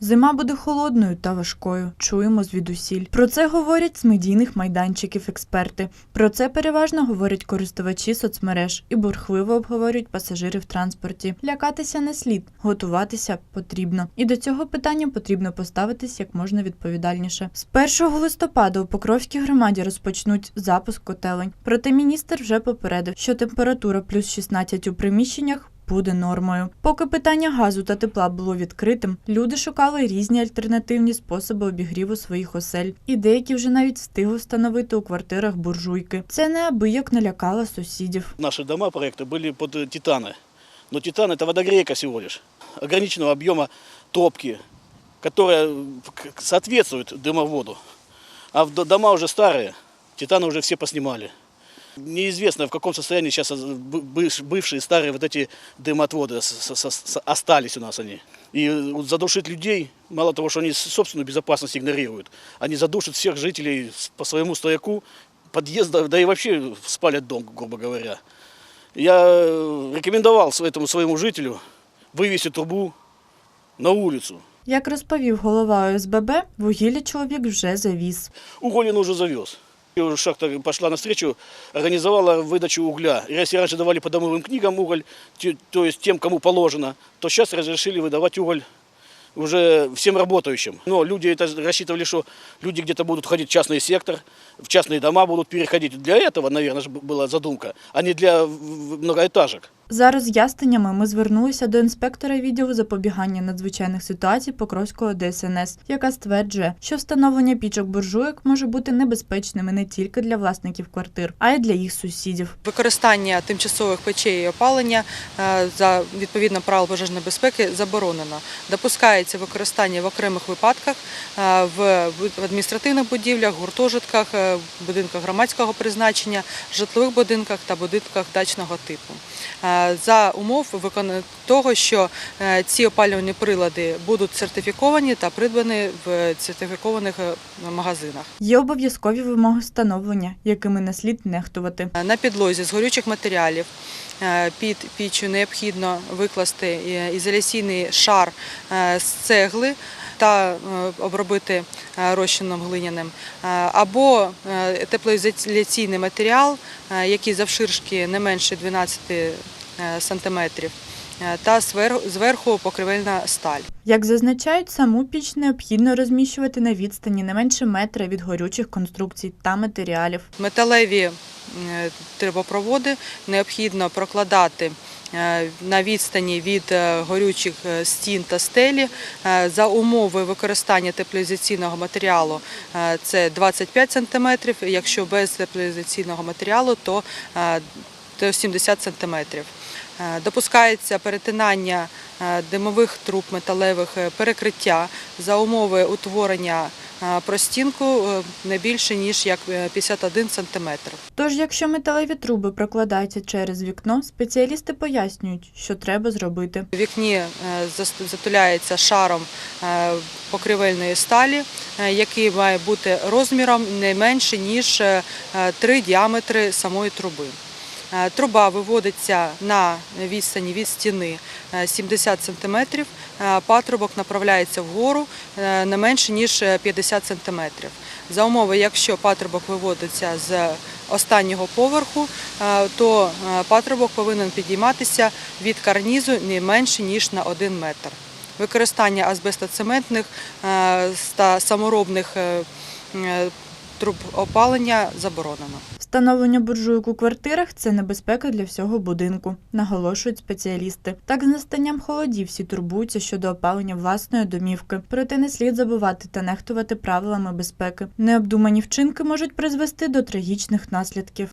Зима буде холодною та важкою. Чуємо звідусіль. Про це говорять з медійних майданчиків експерти. Про це переважно говорять користувачі соцмереж і бурхливо обговорюють пасажири в транспорті. Лякатися не слід, готуватися потрібно. І до цього питання потрібно поставитись як можна відповідальніше. З 1 листопада у Покровській громаді розпочнуть запуск котелень. Проте міністр вже попередив, що температура плюс 16 у приміщеннях буде нормою. Поки питання газу та тепла було відкритим, люди шукали різні альтернативні способи обігріву своїх осель, і деякі вже навіть встигли встановити у квартирах буржуйки. Це неабияк налякало сусідів. Наши дома проекта были под э, титаны. Но титан это водогрейка всего лишь. Ограниченного объема топки, которая э, к- к- соответствует дымоводу. А в д- дома уже старые, титаны уже все поснимали. Неизвестно, в каком состоянии сейчас э, б- быш- бывшие старые вот эти дымотводы с- с- с- остались у нас они. И э, вот задушить людей, мало того, что они с- собственную безопасность игнорируют, они задушат всех жителей с- по своему стояку, подъезда, да и вообще спалят дом, грубо говоря. Я э, рекомендовал с- этому своему жителю вывести трубу на улицу. Як розповів голова ОСББ, вугілля чоловік вже завіз. Уголь он уже завез. Шахта пошла навстречу, организовала выдачу угля. Если раньше давали по домовым книгам уголь, то есть тем, кому положено, то сейчас разрешили выдавать уголь уже всем работающим. Но люди это рассчитывали, что люди где-то будут ходить в частный сектор, в частные дома будут переходить. Для этого, наверное, была задумка, а не для многоэтажек. За роз'ясненнями ми звернулися до інспектора відділу запобігання надзвичайних ситуацій Покровського ДСНС, яка стверджує, що встановлення пічок буржуйок може бути небезпечними не тільки для власників квартир, а й для їх сусідів. Використання тимчасових печей і опалення е, за відповідно правил пожежної безпеки заборонено. Допускається використання в окремих випадках е, в адміністративних будівлях, гуртожитках, е, будинках громадського призначення, житлових будинках та будинках дачного типу. Е, За умов того, що е, ці опалювальні прилади будуть сертифіковані та придбані в сертифікованих е, магазинах. Є обов'язкові вимоги встановлення, якими не слід нехтувати. На підлозі з горючих матеріалів під піччю необхідно викласти ізоляційний шар з цегли та обробити розчином глиняним, або теплоізоляційний матеріал, який завширшки не менше 12 е, сантиметрів, е, та зверху покривельна сталь. Як зазначають, саму піч необхідно розміщувати на відстані не менше метра від горючих конструкцій та матеріалів. Металеві е, трубопроводи необхідно прокладати на відстані від горючих стін та стелі. За умови використання теплоізоляційного матеріалу це 25 см, якщо без теплоізоляційного матеріалу, то 70 см. Е, Допускається перетинання е, димових труб металевих е, перекриття за умови утворення простінку не більше ніж як е, 51 см. Тож, якщо металеві труби прокладаються через вікно, спеціалісти пояснюють, що треба зробити. У вікні затуляється шаром покривельної сталі, який має бути розміром не менше ніж 3 діаметри самої труби. Е, Труба виводиться на відстані від стіни е, 70 см, патрубок направляється вгору е, не менше ніж 50 см. За умови, якщо патрубок виводиться з останнього поверху, е, то е, патрубок повинен підійматися від карнізу не менше ніж на 1 метр. Використання азбестоцементних е, та саморобних е, е, труб опалення заборонено. Встановлення буржуйок у квартирах це небезпека для всього будинку, наголошують спеціалісти. Так з настанням холодів всі турбуються щодо опалення власної домівки. Проте не слід забувати та нехтувати правилами безпеки. Необдумані вчинки можуть призвести до трагічних наслідків.